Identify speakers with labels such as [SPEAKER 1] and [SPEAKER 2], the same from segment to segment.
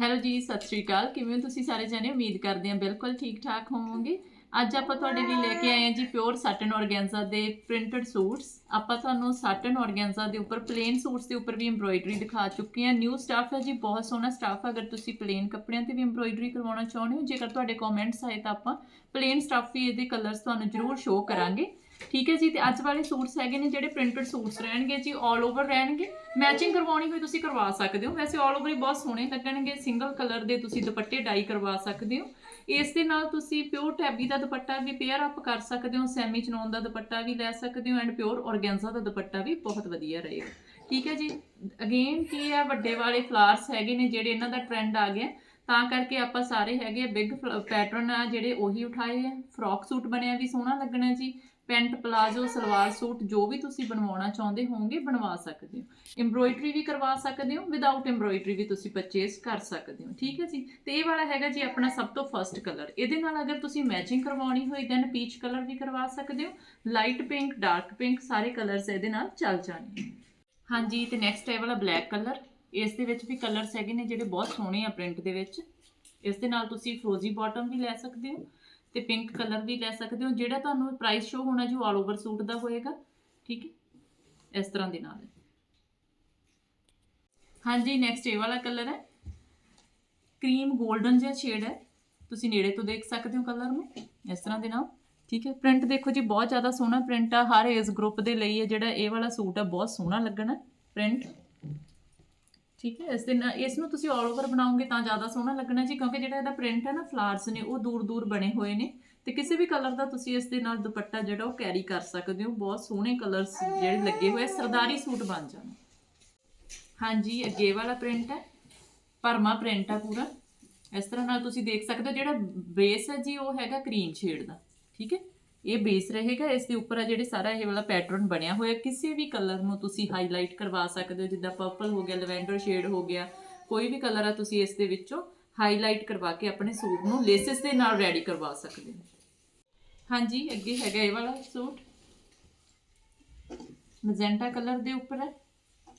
[SPEAKER 1] Hello ਜੀ, ਸਤਿ ਸ਼੍ਰੀ ਅਕਾਲ। ਕਿਵੇਂ ਹੋ ਤੁਸੀਂ ਸਾਰੇ ਜਣੇ? ਉਮੀਦ ਕਰਦੇ ਹਾਂ ਬਿਲਕੁਲ ਠੀਕ ਠਾਕ ਹੋਵੋਗੇ। ਅੱਜ ਆਪਾਂ ਤੁਹਾਡੇ ਲਈ ਲੈ ਕੇ ਆਏ ਹਾਂ ਜੀ ਪਿਓਰ ਸਾਟਨ ਔਰਗੈਂਜ਼ਾ ਦੇ ਪ੍ਰਿੰਟਡ ਸੂਟਸ ਆਪਾਂ ਤੁਹਾਨੂੰ ਸਾਟਨ ਔਰਗੈਂਜ਼ਾ ਦੇ ਉੱਪਰ ਪਲੇਨ ਸੂਟਸ ਦੇ ਉੱਪਰ ਵੀ ਐਮਬ੍ਰੋਇਡਰੀ ਦਿਖਾ ਚੁੱਕੇ ਹਾਂ। ਨਿਊ ਸਟਾਫ ਹੈ ਜੀ, ਬਹੁਤ ਸੋਹਣਾ ਸਟਾਫ ਅਗਰ ਤੁਸੀਂ ਪਲੇਨ ਕੱਪੜਿਆਂ ਤੇ ਵੀ ਐਮਬ੍ਰੋਇਡਰੀ ਕਰਵਾਉਣਾ ਚਾਹੁੰਦੇ ਹੋ, ਜੇਕਰ ਤੁਹਾਡੇ ਕਮੈਂਟਸ ਆਏ ਤਾਂ ਆਪਾਂ ਪਲੇਨ ਸਟਾਫ ਵੀ ਇਹਦੇ ਕਲਰਸ ਤੁਹਾਨੂੰ ਜ਼ਰੂਰ ਸ਼ੋਅ ਕਰਾਂਗੇ। ਠੀਕ ਹੈ ਜੀ, ਤੇ ਅੱਜ ਵਾਲੇ ਸੂਟਸ ਹੈਗੇ ਨੇ ਜਿਹੜੇ ਪ੍ਰਿੰਟਡ ਸੂਟਸ ਰਹਿਣਗੇ ਜੀ 올 ਓਵਰ ਰਹਿਣਗੇ। ਮੈਚਿੰਗ ਕਰਵਾਉਣੀ ਹੋਈ ਤੁਸੀਂ ਕਰਵਾ ਸਕਦੇ ਹੋ। ਵੈਸੇ 올 ਓਵਰ ਹੀ ਬਹੁਤ ਸੋਹਣੇ ਲੱਗਣਗੇ ਸਿੰਗਲ ਕਲਰ ਦੇ ਤੁਸੀਂ ਦੁਪੱਟੇ ਡਾਈ ਕਰਵਾ ਸਕਦੇ ਹੋ। ਇਸ ਦੇ ਨਾਲ ਤੁਸੀਂ ਪਿਓਰ ਟੈਬੀ ਦਾ ਦੁਪੱਟਾ ਵੀ ਪੇਅਰ ਅਪ ਕਰ ਸਕਦੇ ਹੋ ਸੈਮੀ ਚਨੌਨ ਦਾ ਦੁਪੱਟਾ ਵੀ ਲੈ ਸਕਦੇ ਹੋ ਐਂਡ ਪਿਓਰ ਔਰਗੈਂਜ਼ਾ ਦਾ ਦੁਪੱਟਾ ਵੀ ਬਹੁਤ ਵਧੀਆ ਰਹੇਗਾ। ਠੀਕ ਹੈ ਜੀ ਅਗੇਨ ਕੀ ਹੈ ਵੱਡੇ ਵਾਲੇ ਫਲਾਰਸ ਹੈਗੇ ਨੇ ਜਿਹੜੇ ਇਹਨਾਂ ਦਾ ਟ੍ਰੈਂਡ ਆ ਗਿਆ। ਤਾਂ ਕਰਕੇ ਆਪਾਂ ਸਾਰੇ ਹੈਗੇ ਬਿਗ ਪੈਟਰਨ ਆ ਜਿਹੜੇ ਉਹੀ ਉਠਾਏ ਆ। ਫਰੋਕ ਸੂਟ ਬਣਿਆ ਵੀ ਸੋਹਣਾ ਲੱਗਣਾ ਜੀ। ਪੈਂਟ ਪਲਾਜ਼ੋ ਸਲਵਾਰ ਸੂਟ ਜੋ ਵੀ ਤੁਸੀਂ ਬਣਵਾਉਣਾ ਚਾਹੁੰਦੇ ਹੋਵੋਗੇ, ਬਣਵਾ ਸਕਦੇ ਹੋ। ਐਮਬ੍ਰੋਇਡਰੀ ਵੀ ਕਰਵਾ ਸਕਦੇ ਹੋ ਵਿਦਆਊਟ ਐਮਬ੍ਰੋਇਡਰੀ ਵੀ ਤੁਸੀਂ ਪਰਚੇਸ ਕਰ ਸਕਦੇ ਹੋ। ਠੀਕ ਹੈ ਜੀ? ਤੇ ਇਹ ਵਾਲਾ ਹੈਗਾ ਜੀ ਆਪਣਾ ਸਭ ਤੋਂ ਫਰਸਟ ਕਲਰ ਇਹਦੇ ਨਾਲ ਅਗਰ ਤੁਸੀਂ ਮੈਚਿੰਗ ਕਰਵਾਉਣੀ ਹੋਈ ਦੈਨ ਪੀਚ ਕਲਰ ਵੀ ਕਰਵਾ ਸਕਦੇ ਹੋ। ਲਾਈਟ ਪਿੰਕ ਡਾਰਕ ਪਿੰਕ ਸਾਰੇ ਕਲਰਸ ਇਹਦੇ ਨਾਲ ਚੱਲ ਜਾਣਗੇ। ਹਾਂਜੀ, ਤੇ ਨੈਕਸਟ ਹੈ ਇਹ ਵਾਲਾ ਬਲੈਕ ਕਲਰ ਇਸ ਦੇ ਵਿੱਚ ਵੀ ਕਲਰਸ ਹੈਗੇ ਨੇ ਜਿਹੜੇ ਬਹੁਤ ਸੋਹਣੇ ਆ ਪ੍ਰਿੰਟ ਦੇ ਵਿੱਚ। ਇਸ ਦੇ ਨਾਲ ਤੁਸੀਂ ਫਰੋਜ਼ੀ ਬਾਟਮ ਵੀ ਲੈ ਸਕਦੇ ਹੋ। ਤੇ ਪਿੰਕ ਕਲਰ ਵੀ ਲੈ ਸਕਦੇ ਹੋ, ਜਿਹੜਾ ਤੁਹਾਨੂੰ ਪ੍ਰਾਈਸ ਸ਼ੋ ਹੋਣਾ ਜੀ ਆਲ ਓਵਰ ਸੂਟ ਦਾ ਹੋਏਗਾ, ਠੀਕ ਹੈ? ਇਸ ਤਰ੍ਹਾਂ ਦੇ ਨਾਲ। ਹਾਂਜੀ ਨੈਕਸਟ ਇਹ ਵਾਲਾ ਕਲਰ ਹੈ। ਕਰੀਮ 골ਡਨ ਜਿਹਾ ਸ਼ੇਡ ਹੈ। ਤੁਸੀਂ ਨੇੜੇ ਤੋਂ ਦੇਖ ਸਕਦੇ ਹੋ ਕਲਰ ਨੂੰ, ਇਸ ਤਰ੍ਹਾਂ ਦੇ ਨਾਲ, ਠੀਕ ਹੈ? ਪ੍ਰਿੰਟ ਦੇਖੋ ਜੀ, ਬਹੁਤ ਜ਼ਿਆਦਾ ਸੋਹਣਾ ਪ੍ਰਿੰਟ ਆ, ਹਰ ਏਜ ਗਰੁੱਪ ਦੇ ਲਈ ਹੈ ਜਿਹੜਾ ਇਹ ਵਾਲਾ ਸੂਟ ਆ, ਬਹੁਤ ਸੋਹਣਾ ਲੱਗਣਾ ਪ੍ਰਿੰਟ ਠੀਕ ਹੈ ਇਸ ਦੇ ਨਾਲ ਇਸ ਨੂੰ ਤੁਸੀਂ ਆਲ ਓਵਰ ਬਣਾਓਗੇ ਤਾਂ ਜ਼ਿਆਦਾ ਸੋਹਣਾ ਲੱਗਣਾ ਜੀ ਕਿਉਂਕਿ ਜਿਹੜਾ ਇਹਦਾ ਪ੍ਰਿੰਟ ਹੈ ਨਾ ਫਲਾਰਸ ਨੇ ਉਹ ਦੂਰ ਦੂਰ ਬਣੇ ਹੋਏ ਨੇ ਤੇ ਕਿਸੇ ਵੀ ਕਲਰ ਦਾ ਤੁਸੀਂ ਇਸ ਦੇ ਨਾਲ ਦੁਪੱਟਾ ਜਿਹੜਾ ਉਹ ਕੈਰੀ ਕਰ ਸਕਦੇ ਹੋ। ਬਹੁਤ ਸੋਹਣੇ ਕਲਰਸ ਜਿਹੜੇ ਲੱਗੇ ਹੋਏ ਆ, ਸਰਦਾਰੀ ਸੂਟ ਬਣ ਜਾਣਾ। ਹਾਂਜੀ ਅੱਗੇ ਵਾਲਾ ਪ੍ਰਿੰਟ ਹੈ ਪਰਮਾ ਪ੍ਰਿੰਟ ਆ ਪੂਰਾ। ਇਸ ਤਰ੍ਹਾਂ ਨਾਲ ਤੁਸੀਂ ਦੇਖ ਸਕਦੇ ਹੋ ਜਿਹੜਾ ਬੇਸ ਹੈ ਜੀ ਉਹ ਹੈਗਾ ਕਰੀਮ ਸ਼ੇਡ ਦਾ ਠੀਕ ਹੈ। ਇਹ ਬੇਸ ਰਹੇਗਾ, ਇਸ ਦੇ ਉੱਪਰ ਆ ਜਿਹੜੇ ਸਾਰਾ ਇਹ ਵਾਲਾ ਪੈਟਰਨ ਬਣਿਆ ਹੋਇਆ, ਕਿਸੇ ਵੀ ਕਲਰ ਨੂੰ ਤੁਸੀਂ ਹਾਈਲਾਈਟ ਕਰਵਾ ਸਕਦੇ ਹੋ, ਜਿੱਦਾਂ ਪਰਪਲ ਹੋ ਗਿਆ ਲਵੈਂਡਰ ਸ਼ੇਡ ਹੋ ਗਿਆ, ਕੋਈ ਵੀ ਕਲਰ ਆ ਤੁਸੀਂ ਇਸ ਦੇ ਵਿੱਚੋਂ ਹਾਈਲਾਈਟ ਕਰਵਾ ਕੇ ਆਪਣੇ ਸੂਟ ਨੂੰ ਲੇਸਿਸ ਦੇ ਨਾਲ ਰੈਡੀ ਕਰਵਾ ਸਕਦੇ ਹੋ। ਹਾਂਜੀ, ਅੱਗੇ ਹੈਗਾ ਇਹ ਵਾਲਾ ਸੂਟ। ਮਜੈਂਟਾ ਕਲਰ ਦੇ ਉੱਪਰ ਹੈ।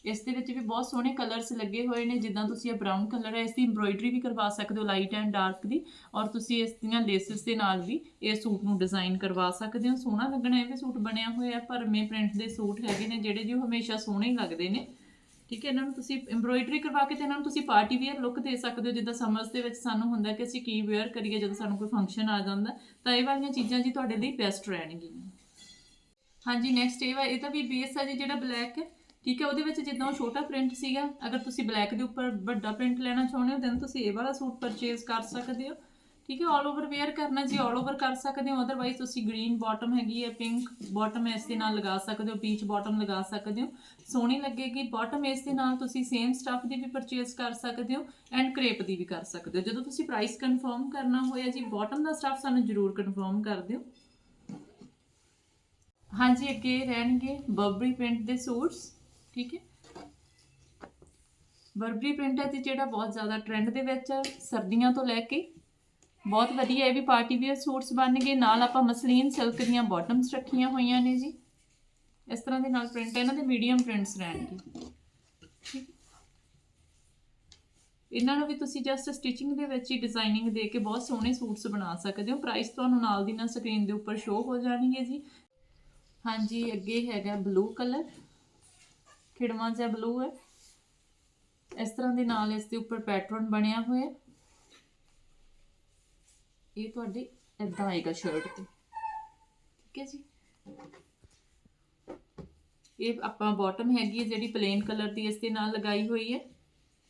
[SPEAKER 1] ਇਸ ਦੇ ਵਿੱਚ ਵੀ ਬਹੁਤ ਸੋਹਣੇ ਕਲਰਸ ਲੱਗੇ ਹੋਏ ਨੇ, ਜਿੱਦਾਂ ਤੁਸੀਂ ਇਹ ਬ੍ਰਾਊਨ ਕਲਰ ਹੈ, ਇਸ ਦੀ ਐਮਬ੍ਰੋਇਡਰੀ ਵੀ ਕਰਵਾ ਸਕਦੇ ਹੋ ਲਾਈਟ ਐਂਡ ਡਾਰਕ ਦੀ ਔਰ ਤੁਸੀਂ ਇਸ ਦੀਆਂ ਲੇਸਿਸ ਦੇ ਨਾਲ ਵੀ ਇਹ ਸੂਟ ਨੂੰ ਡਿਜ਼ਾਈਨ ਕਰਵਾ ਸਕਦੇ ਹੋ। ਸੋਹਣਾ ਲੱਗਣਾ, ਇਹ ਵੀ ਸੂਟ ਬਣਿਆ ਹੋਇਆ ਭਰਮੇ ਪ੍ਰਿੰਟ ਦੇ ਸੂਟ ਹੈਗੇ ਨੇ ਜਿਹੜੇ ਜੀ ਉਹ ਹਮੇਸ਼ਾ ਸੋਹਣੇ ਹੀ ਲੱਗਦੇ ਨੇ। ਠੀਕ ਹੈ, ਇਹਨਾਂ ਨੂੰ ਤੁਸੀਂ ਐਮਬ੍ਰੋਇਡਰੀ ਕਰਵਾ ਕੇ ਤੇ ਇਹਨਾਂ ਨੂੰ ਤੁਸੀਂ ਪਾਰਟੀ ਵੇਅਰ ਲੁੱਕ ਦੇ ਸਕਦੇ ਹੋ, ਜਿੱਦਾਂ ਸਮਰਸ ਦੇ ਵਿੱਚ ਸਾਨੂੰ ਹੁੰਦਾ ਕਿ ਅਸੀਂ ਕੀ ਵੇਅਰ ਕਰੀਏ ਜਦੋਂ ਸਾਨੂੰ ਕੋਈ ਫੰਕਸ਼ਨ ਆ ਜਾਂਦਾ। ਤਾਂ ਇਹ ਵਾਲੀਆਂ ਚੀਜ਼ਾਂ ਜੀ ਤੁਹਾਡੇ ਲਈ ਬੈਸਟ ਰਹਿਣਗੀਆਂ। ਹਾਂਜੀ ਨੈਕਸਟ ਇਹ ਵਾ ਇਹਦਾ ਵੀ ਬੇਸ ਆ ਜੀ ਜਿਹੜਾ ਬਲੈਕ ਹੈ। ਠੀਕ ਹੈ, ਉਹਦੇ ਵਿੱਚ ਜਿੱਦਾਂ ਉਹ ਛੋਟਾ ਪ੍ਰਿੰਟ ਸੀਗਾ, ਅਗਰ ਤੁਸੀਂ ਬਲੈਕ ਦੇ ਉੱਪਰ ਵੱਡਾ ਪ੍ਰਿੰਟ ਲੈਣਾ ਚਾਹੁੰਦੇ ਹੋ ਦੈਨ ਤੁਸੀਂ ਇਹ ਵਾਲਾ ਸੂਟ ਪਰਚੇਸ ਕਰ ਸਕਦੇ ਹੋ। ਠੀਕ ਹੈ ਆਲ ਓਵਰ ਵੇਅਰ ਕਰਨਾ, ਜੀ ਆਲ ਓਵਰ ਕਰ ਸਕਦੇ ਹੋ ਅਦਰਵਾਈਜ਼ ਤੁਸੀਂ ਗ੍ਰੀਨ ਬਾਟਮ ਹੈਗੀ ਹੈ ਪਿੰਕ ਬਾਟਮ ਇਸ ਦੇ ਨਾਲ ਲਗਾ ਸਕਦੇ ਹੋ ਪੀਚ ਬਾਟਮ ਲਗਾ ਸਕਦੇ ਹੋ। ਸੋਹਣੀ ਲੱਗੇਗੀ ਬਾਟਮ ਇਸ ਦੇ ਨਾਲ ਤੁਸੀਂ ਸੇਮ ਸਟੱਫ ਦੀ ਵੀ ਪਰਚੇਸ ਕਰ ਸਕਦੇ ਹੋ ਐਂਡ ਕ੍ਰੇਪ ਦੀ ਵੀ ਕਰ ਸਕਦੇ ਹੋ। ਜਦੋਂ ਤੁਸੀਂ ਪ੍ਰਾਈਸ ਕਨਫਰਮ ਕਰਨਾ ਹੋਇਆ ਜੀ ਬਾਟਮ ਦਾ ਸਟੱਫ ਸਾਨੂੰ ਜ਼ਰੂਰ ਕਨਫਰਮ ਕਰ ਦਿਓ। ਹਾਂਜੀ, ਅੱਗੇ ਰਹਿਣਗੇ ਬਬਰੀ ਪ੍ਰਿੰਟ ਦੇ ਸੂਟਸ। ਠੀਕ ਹੈ? ਬਰਬਰੀ ਪ੍ਰਿੰਟ ਹੈ ਤੇ ਜਿਹੜਾ ਬਹੁਤ ਜ਼ਿਆਦਾ ਟ੍ਰੈਂਡ ਦੇ ਵਿੱਚ ਹੈ ਸਰਦੀਆਂ ਤੋਂ ਲੈ ਕੇ ਬਹੁਤ ਵਧੀਆ ਇਹ ਵੀ ਪਾਰਟੀ ਵੇਅਰ ਸੂਟਸ ਬਣਨਗੇ ਨਾਲ ਆਪਾਂ ਮਸਲੀਨ ਸਿਲਕ ਦੀਆਂ ਬਾਟਮਸ ਰੱਖੀਆਂ ਹੋਈਆਂ ਨੇ ਜੀ। ਇਸ ਤਰ੍ਹਾਂ ਦੇ ਨਾਲ ਪ੍ਰਿੰਟ ਇਹਨਾਂ ਦੇ ਮੀਡੀਅਮ ਪ੍ਰਿੰਟਸ ਰਹਿਣਗੇ। ਠੀਕ। ਇਹਨਾਂ ਨੂੰ ਵੀ ਤੁਸੀਂ ਜਸਟ ਸਟਿਚਿੰਗ ਦੇ ਵਿੱਚ ਹੀ ਡਿਜ਼ਾਈਨਿੰਗ ਦੇ ਕੇ ਬਹੁਤ ਸੋਹਣੇ ਸੂਟਸ ਬਣਾ ਸਕਦੇ ਹੋ। ਪ੍ਰਾਈਸ ਤੁਹਾਨੂੰ ਨਾਲ ਦੀ ਨਾਲ ਸਕਰੀਨ ਦੇ ਉੱਪਰ ਸ਼ੋ ਹੋ ਜਾਣਗੇ ਜੀ। ਹਾਂਜੀ, ਅੱਗੇ ਹੈਗਾ ਬਲੂ ਕਲਰ ਖਿੜਵਾਂ ਜਿਹਾ ਬਲੂ ਹੈ। ਇਸ ਤਰ੍ਹਾਂ ਦੇ ਨਾਲ ਇਸ ਦੇ ਉੱਪਰ ਪੈਟਰਨ ਬਣਿਆ ਹੋਇਆ ਇਹ ਤੁਹਾਡੀ ਇਦਾਂ ਆਏਗਾ ਸ਼ਰਟ ਤੇ। ਠੀਕ ਹੈ ਜੀ। ਇਹ ਆਪਾਂ ਬਾਟਮ ਹੈਗੀ ਹੈ ਜਿਹੜੀ ਪਲੇਨ ਕਲਰ ਦੀ ਇਸ ਦੇ ਨਾਲ ਲਗਾਈ ਹੋਈ ਹੈ।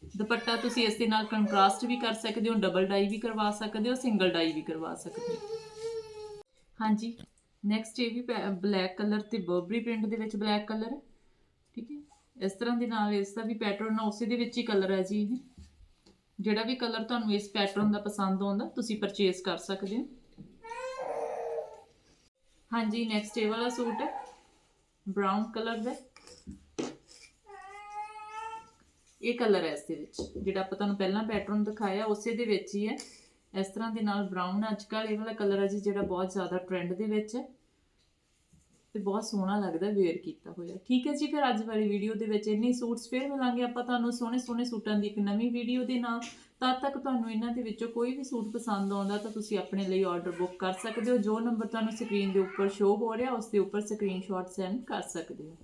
[SPEAKER 1] ਦੁਪੱਟਾ ਤੁਸੀਂ ਇਸ ਦੇ ਨਾਲ ਕੰਟਰਾਸਟ ਵੀ ਕਰ ਸਕਦੇ ਹੋ ਡਬਲ ਡਾਈ ਵੀ ਕਰਵਾ ਸਕਦੇ ਹੋ ਸਿੰਗਲ ਡਾਈ ਵੀ ਕਰਵਾ ਸਕਦੇ ਹੋ। ਹਾਂਜੀ। ਨੈਕਸਟ ਇਹ ਵੀ ਬਲੈਕ ਕਲਰ ਤੇ ਬਰਬਰੀ ਪ੍ਰਿੰਟ ਦੇ ਵਿੱਚ ਬਲੈਕ ਕਲਰ ਹੈ। ਠੀਕ ਹੈ। ਇਸ ਤਰ੍ਹਾਂ ਦੇ ਨਾਲ ਇਸ ਦਾ ਵੀ ਪੈਟਰਨ ਆ, ਉਸੇ ਦੇ ਵਿੱਚ ਹੀ ਕਲਰ ਹੈ ਜੀ ਇਹ। ਜਿਹੜਾ ਵੀ ਕਲਰ ਤੁਹਾਨੂੰ ਇਸ ਪੈਟਰਨ ਦਾ ਪਸੰਦ ਆਉਂਦਾ, ਤੁਸੀਂ ਪਰਚੇਸ ਕਰ ਸਕਦੇ ਹੋ। ਹਾਂਜੀ ਨੈਕਸਟ ਇਹ ਵਾਲਾ ਸੂਟ ਹੈ। ਬ੍ਰਾਊਨ ਕਲਰ ਦਾ। ਇਹ ਕਲਰ ਹੈ ਇਸ ਦੇ ਵਿੱਚ। ਜਿਹੜਾ ਆਪਾਂ ਤੁਹਾਨੂੰ ਪਹਿਲਾਂ ਪੈਟਰਨ ਦਿਖਾਇਆ, ਉਸੇ ਦੇ ਵਿੱਚ ਹੀ ਹੈ। ਇਸ ਤਰ੍ਹਾਂ ਦੇ ਨਾਲ ਬ੍ਰਾਊਨ ਅੱਜ ਕੱਲ੍ਹ ਇਹ ਵਾਲਾ ਕਲਰ ਹੈ ਜੀ, ਜਿਹੜਾ ਬਹੁਤ ਜ਼ਿਆਦਾ ਟ੍ਰੈਂਡ ਦੇ ਵਿੱਚ ਹੈ। ਤੇ ਬਹੁਤ ਸੋਹਣਾ ਲੱਗਦਾ ਵੇਅਰ ਕੀਤਾ ਹੋਇਆ। ਠੀਕ ਹੈ ਜੀ, ਫਿਰ ਅੱਜ ਵਾਲੀ ਵੀਡੀਓ ਦੇ ਵਿੱਚ ਇੰਨੇ ਸੂਟਸ ਫਿਰ ਮਿਲਾਂਗੇ ਆਪਾਂ ਤੁਹਾਨੂੰ ਸੋਹਣੇ ਸੋਹਣੇ ਸੂਟਾਂ ਦੀ ਇੱਕ ਨਵੀਂ ਵੀਡੀਓ ਦੇ ਨਾਲ। ਤਦ ਤੱਕ ਤੁਹਾਨੂੰ ਇਹਨਾਂ ਦੇ ਵਿੱਚੋਂ ਕੋਈ ਵੀ ਸੂਟ ਪਸੰਦ ਆਉਂਦਾ ਤਾਂ ਤੁਸੀਂ ਆਪਣੇ ਲਈ ਆਰਡਰ ਬੁੱਕ ਕਰ ਸਕਦੇ ਹੋ। ਜੋ ਨੰਬਰ ਤੁਹਾਨੂੰ ਸਕਰੀਨ ਦੇ ਉੱਪਰ ਸ਼ੋ ਹੋ ਰਿਹਾ, ਉਸ ਦੇ ਉੱਪਰ ਸਕਰੀਨਸ਼ਾਟ ਸੈਂਡ ਕਰ ਸਕਦੇ ਹੋ।